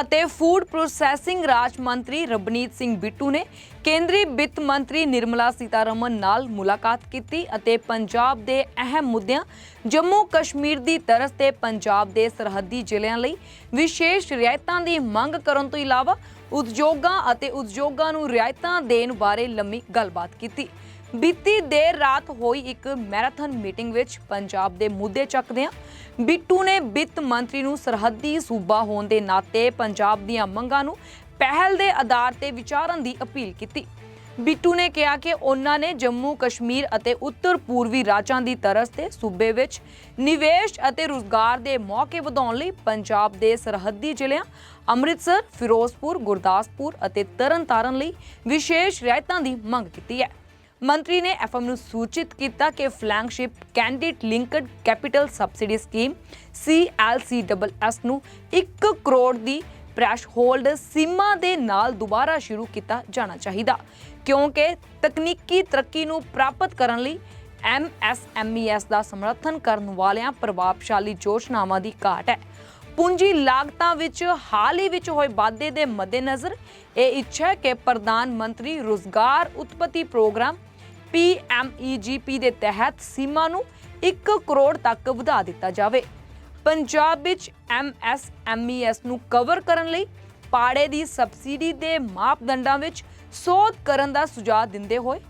ਅਤੇ food processing ਰਾਜ ਮੰਤਰੀ ਰਬਨੀਤ ਸਿੰਘ ਬਿੱਟੂ ਨੇ ਕੇਂਦਰੀ ਵਿੱਤ ਮੰਤਰੀ ਨਿਰਮਲਾ ਸੀਤਾਰਮਨ ਨਾਲ ਮੁਲਾਕਾਤ ਕੀਤੀ ਅਤੇ ਪੰਜਾਬ ਦੇ ਅਹਿਮ ਮੁੱਦਿਆਂ, ਜੰਮੂ ਕਸ਼ਮੀਰ ਦੀ ਤਰਸ ਤੇ ਪੰਜਾਬ ਦੇ ਸਰਹੱਦੀ ਜ਼ਿਲ੍ਹਿਆਂ ਲਈ ਵਿਸ਼ੇਸ਼ ਰਿਆਇਤਾਂ ਦੀ ਮੰਗ ਕਰਨ ਤੋਂ ਇਲਾਵਾ ਉਦਯੋਗਾਂ ਅਤੇ ਉਦਯੋਗਾਂ ਨੂੰ ਰਿਆਇਤਾਂ ਦੇਣ ਬਾਰੇ ਲੰਮੀ ਗੱਲਬਾਤ ਕੀਤੀ। ਬੀਤੀ ਦੇਰ ਰਾਤ ਹੋਈ ਇੱਕ ਮੈਰਾਥਨ ਮੀਟਿੰਗ ਵਿੱਚ ਪੰਜਾਬ ਦੇ ਮੁੱਦੇ ਚੱਕਦਿਆਂ ਬਿੱਟੂ ਨੇ ਵਿੱਤ ਮੰਤਰੀ ਨੂੰ ਸਰਹੱਦੀ ਸੂਬਾ ਹੋਣ ਦੇ ਨਾਤੇ ਪੰਜਾਬ ਦੀਆਂ ਮੰਗਾਂ ਨੂੰ ਪਹਿਲ ਦੇ ਆਧਾਰ ਤੇ ਵਿਚਾਰਨ ਦੀ ਅਪੀਲ ਕੀਤੀ। ਬਿੱਟੂ ਨੇ ਕਿਹਾ ਕਿ ਉਹਨਾਂ ਨੇ ਜੰਮੂ, ਕਸ਼ਮੀਰ ਅਤੇ ਉੱਤਰ ਪੂਰਬੀ ਰਾਜਾਂ ਦੀ ਤਰਸ ਤੇ ਸੂਬੇ ਵਿੱਚ ਨਿਵੇਸ਼ ਅਤੇ ਰੁਜ਼ਗਾਰ ਦੇ ਮੌਕੇ ਵਧਾਉਣ ਲਈ ਪੰਜਾਬ ਦੇ ਸਰਹੱਦੀ ਜ਼ਿਲ੍ਹਿਆਂ ਅੰਮ੍ਰਿਤਸਰ, ਫਿਰੋਜ਼ਪੁਰ, ਗੁਰਦਾਸਪੁਰ ਅਤੇ ਤਰਨਤਾਰਨ ਲਈ ਵਿਸ਼ੇਸ਼ ਰਿਆਇਤਾਂ ਦੀ ਮੰਗ ਕੀਤੀ ਹੈ। ਮੰਤਰੀ ਨੇ ਐਫਐਮ ਨੂੰ ਸੂਚਿਤ ਕੀਤਾ ਕਿ flagship candidate linked capital subsidy scheme CLCSS ਨੂੰ 1 ਕਰੋੜ ਦੀ ਪ੍ਰੈਸ਼ ਹੋਲਡ ਸੀਮਾ ਦੇ ਨਾਲ ਦੁਬਾਰਾ ਸ਼ੁਰੂ ਕੀਤਾ ਜਾਣਾ ਚਾਹੀਦਾ, ਕਿਉਂਕਿ ਤਕਨੀਕੀ ਤਰੱਕੀ ਨੂੰ ਪ੍ਰਾਪਤ ਕਰਨ ਲਈ MSMES ਦਾ ਸਮਰਥਨ ਕਰਨ ਵਾਲਿਆਂ ਪ੍ਰਭਾਵਸ਼ਾਲੀ ਯੋਜਨਾਵਾਂ ਦੀ ਘਾਟ ਹੈ। ਪੂੰਜੀ ਲਾਗਤਾਂ ਵਿੱਚ ਹਾਲ ਹੀ ਵਿੱਚ ਹੋਏ ਵਾਧੇ ਦੇ ਮੱਦੇਨਜ਼ਰ ਇਹ ਇੱਛਾ ਹੈ ਕਿ ਪ੍ਰਧਾਨ ਮੰਤਰੀ ਰੁਜ਼ਗਾਰ ਉਤਪਤੀ ਪ੍ਰੋਗਰਾਮ PMEGP ਦੇ ਤਹਿਤ ਸੀਮਾ ਨੂੰ 1 ਕਰੋੜ ਤੱਕ ਵਧਾ ਦਿੱਤਾ ਜਾਵੇ। ਪੰਜਾਬ ਵਿੱਚ MSMES ਨੂੰ ਕਵਰ ਕਰਨ ਲਈ ਪਾੜੇ ਦੀ ਸਬਸਿਡੀ ਦੇ ਮਾਪਦੰਡਾਂ ਵਿੱਚ ਸੋਧ ਕਰਨ ਦਾ ਸੁਝਾਅ ਦਿੰਦੇ ਹੋਏ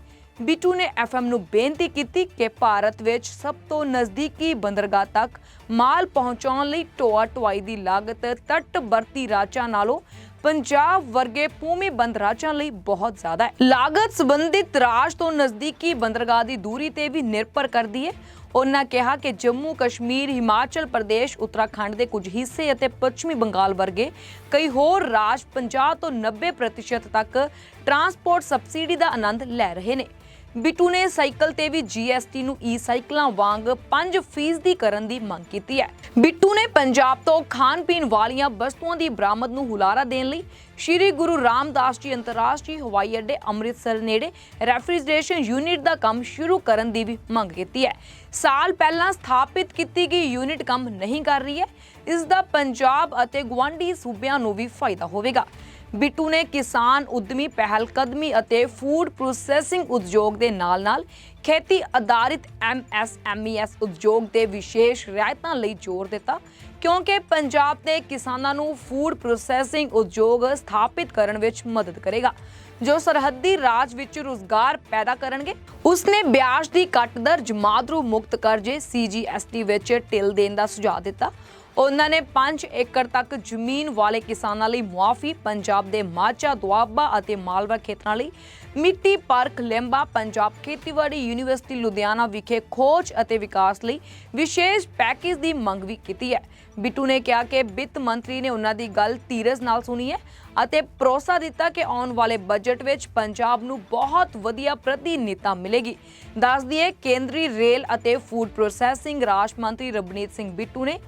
ਬਿੱਟੂ ਨੇ ਐਫਐਮ ਨੂੰ ਬੇਨਤੀ ਕੀਤੀ ਕਿ ਭਾਰਤ ਵਿੱਚ ਸਭ ਤੋਂ ਨਜ਼ਦੀਕੀ ਬੰਦਰਗਾਹ ਤੱਕ ਮਾਲ ਪਹੁੰਚਾਉਣ ਲਈ ਢੋਆ ਢੁਆਈ ਦੀ ਲਾਗਤ ਤੱਟਵਰਤੀ ਰਾਜਾਂ ਨਾਲੋਂ ਪੰਜਾਬ ਵਰਗੇ ਭੂਮੀ ਬੰਦ ਰਾਜਾਂ ਲਈ ਬਹੁਤ ਜ਼ਿਆਦਾ ਹੈ। ਲਾਗਤ ਸੰਬੰਧਿਤ ਰਾਜ ਤੋਂ ਨਜ਼ਦੀਕੀ ਬੰਦਰਗਾਹ ਦੀ ਦੂਰੀ ਤੇ ਵੀ ਨਿਰਭਰ ਕਰਦੀ ਹੈ। ਉਹਨਾਂ ਕਿਹਾ ਕਿ ਜੰਮੂ ਕਸ਼ਮੀਰ, ਹਿਮਾਚਲ ਪ੍ਰਦੇਸ਼, ਉੱਤਰਾਖੰਡ ਦੇ ਕੁਝ ਹਿੱਸੇ ਅਤੇ ਪੱਛਮੀ ਬੰਗਾਲ ਵਰਗੇ ਕਈ ਹੋਰ ਰਾਜ 50 ਤੋਂ 90% ਤੱਕ ਟਰਾਂਸਪੋਰਟ ਸਬਸਿਡੀ ਦਾ ਆਨੰਦ ਲੈ ਰਹੇ ਨੇ। ਬਿੱਟੂ ਨੇ ਸਾਈਕਲ ਤੇ ਵੀ GST ਨੂੰ ਈ ਸਾਈਕਲਾਂ ਵਾਂਗ 5% ਕਰਨ ਦੀ ਮੰਗ ਕੀਤੀ ਹੈ। ਬਿੱਟੂ ਨੇ ਪੰਜਾਬ ਤੋਂ ਖਾਣ ਪੀਣ ਵਾਲੀਆਂ ਵਸਤੂਆਂ ਦੀ ਬਰਾਮਦ ਨੂੰ ਹੁਲਾਰਾ ਦੇਣ ਲਈ ਸ਼੍ਰੀ ਗੁਰੂ ਰਾਮਦਾਸ ਜੀ ਅੰਤਰਰਾਸ਼ਟਰੀ ਹਵਾਈ ਅੱਡੇ ਅੰਮ੍ਰਿਤਸਰ ਨੇੜੇ ਰੈਫਰੀਜਰੇਸ਼ਨ ਯੂਨਿਟ ਦਾ ਕੰਮ ਸ਼ੁਰੂ ਕਰਨ ਦੀ ਵੀ ਮੰਗ ਕੀਤੀ ਹੈ। ਸਾਲ ਪਹਿਲਾਂ ਸਥਾਪਿਤ ਕੀਤੀ ਗਈ ਯੂਨਿਟ ਕੰਮ ਨਹੀਂ ਕਰ ਰਹੀ ਹੈ। ਇਸ ਦਾ ਪੰਜਾਬ ਅਤੇ ਗੁਆਂਢੀ ਸੂਬਿਆਂ ਨੂੰ ਵੀ ਫਾਇਦਾ ਹੋਵੇਗਾ। ਬਿੱਟੂ ਨੇ ਕਿਸਾਨ ਉਦਮੀ ਪਹਿਲ ਕਦਮੀ ਅਤੇ ਫੂਡ ਪ੍ਰੋਸੈਸਿੰਗ ਉਦਯੋਗ ਦੇ ਨਾਲ-ਨਾਲ ਖੇਤੀ ਆਧਾਰਿਤ MSMES ਉਦਯੋਗ ਦੇ ਵਿਸ਼ੇਸ਼ ਰਿਆਇਤਾਂ ਲਈ ਜ਼ੋਰ ਦਿੱਤਾ, ਕਿਉਂਕਿ ਪੰਜਾਬ ਦੇ ਕਿਸਾਨਾਂ ਨੂੰ ਫੂਡ ਪ੍ਰੋਸੈਸਿੰਗ ਉਦਯੋਗ ਸਥਾਪਿਤ ਕਰਨ ਵਿੱਚ ਮਦਦ ਕਰੇਗਾ। ਜੋ ਸਰਹੱਦੀ ਰਾਜ ਵਿੱਚ ਰੁਜ਼ਗਾਰ ਪੈਦਾ ਕਰਨਗੇ, ਉਸਨੇ ਵਿਆਜ ਦੀ ਘੱਟ ਦਰ ਜਮਾਦਰੂ ਮੁਕਤ ਕਰਜ਼ੇ CGST ਵਿੱਚ ਢਿੱਲ ਦੇਣ ਦਾ ਸੁਝਾਅ ਦਿੱਤਾ। ਉਹਨਾਂ ਨੇ 5 ਏਕੜ ਤੱਕ ਜ਼ਮੀਨ ਵਾਲੇ ਕਿਸਾਨਾਂ ਲਈ ਮੁਆਫੀ, ਪੰਜਾਬ ਦੇ ਮਾਝਾ, ਦੁਆਬਾ ਅਤੇ ਮਾਲਵਾ ਖੇਤਰਾਂ ਲਈ ਮਿੱਟੀ ਪਾਰਕ ਲੈਂਬਾ, ਪੰਜਾਬ ਖੇਤੀਬਾੜੀ ਯੂਨੀਵਰਸਿਟੀ ਲੁਧਿਆਣਾ ਵਿਖੇ ਖੋਜ ਅਤੇ ਵਿਕਾਸ ਲਈ ਵਿਸ਼ੇਸ਼ ਪੈਕੇਜ ਦੀ ਮੰਗ ਵੀ ਕੀਤੀ ਹੈ। ਬਿੱਟੂ ਨੇ ਕਿਹਾ ਕਿ ਵਿੱਤ ਮੰਤਰੀ ਨੇ ਉਹਨਾਂ ਦੀ ਗੱਲ ਧੀਰਜ ਨਾਲ ਸੁਣੀ ਹੈ ਅਤੇ ਭਰੋਸਾ ਦਿੱਤਾ ਕਿ ਆਉਣ ਵਾਲੇ ਬਜਟ ਵਿੱਚ ਪੰਜਾਬ ਨੂੰ ਬਹੁਤ ਵਧੀਆ ਪ੍ਰਤੀਨਿਧਤਾ ਮਿਲੇਗੀ। ਦੱਸ ਦਈਏ, ਕੇਂਦਰੀ ਰੇਲ ਅਤੇ ਫੂਡ ਪ੍ਰੋਸੈਸਿੰਗ ਰਾਜ ਮੰਤਰੀ ਰਬਨੀਤ ਸਿੰਘ ਬਿੱਟੂ ਨੇ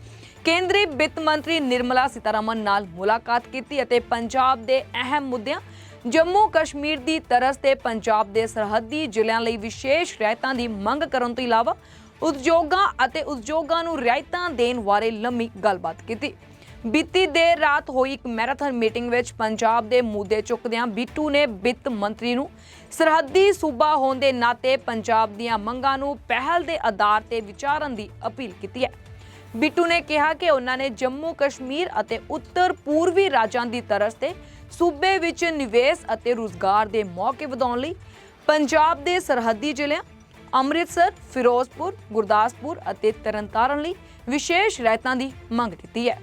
ਕੇਂਦਰੀ ਵਿੱਤ ਮੰਤਰੀ ਨਿਰਮਲਾ ਸੀਤਾਰਮਨ ਨਾਲ ਮੁਲਾਕਾਤ ਕੀਤੀ ਅਤੇ ਪੰਜਾਬ ਦੇ ਅਹਿਮ ਮੁੱਦਿਆਂ, ਜੰਮੂ ਕਸ਼ਮੀਰ ਦੀ ਤਰਸ ਤੇ ਪੰਜਾਬ ਦੇ ਸਰਹੱਦੀ ਜ਼ਿਲ੍ਹਿਆਂ ਲਈ ਵਿਸ਼ੇਸ਼ ਰਿਆਇਤਾਂ ਦੀ ਮੰਗ ਕਰਨ ਤੋਂ ਇਲਾਵਾ ਉਦਯੋਗਾਂ ਅਤੇ ਉਦਯੋਗਾਂ ਨੂੰ ਰਿਆਇਤਾਂ ਦੇਣ ਬਾਰੇ ਲੰਮੀ ਗੱਲਬਾਤ ਕੀਤੀ। ਬੀਤੀ ਦੇਰ ਰਾਤ ਹੋਈ ਇੱਕ ਮੈਰਾਥਨ ਮੀਟਿੰਗ ਵਿੱਚ ਪੰਜਾਬ ਦੇ ਮੁੱਦੇ ਚੁੱਕਦਿਆਂ ਬਿੱਟੂ ਨੇ ਵਿੱਤ ਮੰਤਰੀ ਨੂੰ ਸਰਹੱਦੀ ਸੂਬਾ ਹੋਣ ਦੇ ਨਾਤੇ ਪੰਜਾਬ ਦੀਆਂ ਮੰਗਾਂ ਨੂੰ ਪਹਿਲ ਦੇ ਆਧਾਰ ਤੇ ਵਿਚਾਰਨ ਦੀ ਅਪੀਲ ਕੀਤੀ ਹੈ। ਬਿੱਟੂ ਨੇ ਕਿਹਾ ਕਿ ਉਹਨਾਂ ਨੇ ਜੰਮੂ ਕਸ਼ਮੀਰ ਅਤੇ ਉੱਤਰ ਪੂਰਬੀ ਰਾਜਾਂ ਦੀ ਤਰਸ ਤੇ ਸੂਬੇ ਵਿੱਚ ਨਿਵੇਸ਼ ਅਤੇ ਰੁਜ਼ਗਾਰ ਦੇ ਮੌਕੇ ਵਧਾਉਣ ਲਈ ਪੰਜਾਬ ਦੇ ਸਰਹੱਦੀ ਜ਼ਿਲ੍ਹਿਆਂ ਅੰਮ੍ਰਿਤਸਰ, ਫਿਰੋਜ਼ਪੁਰ, ਗੁਰਦਾਸਪੁਰ ਅਤੇ ਤਰਨਤਾਰਨ ਲਈ ਵਿਸ਼ੇਸ਼ ਰਾਇਤਾਂ ਦੀ ਮੰਗ ਕੀਤੀ ਹੈ।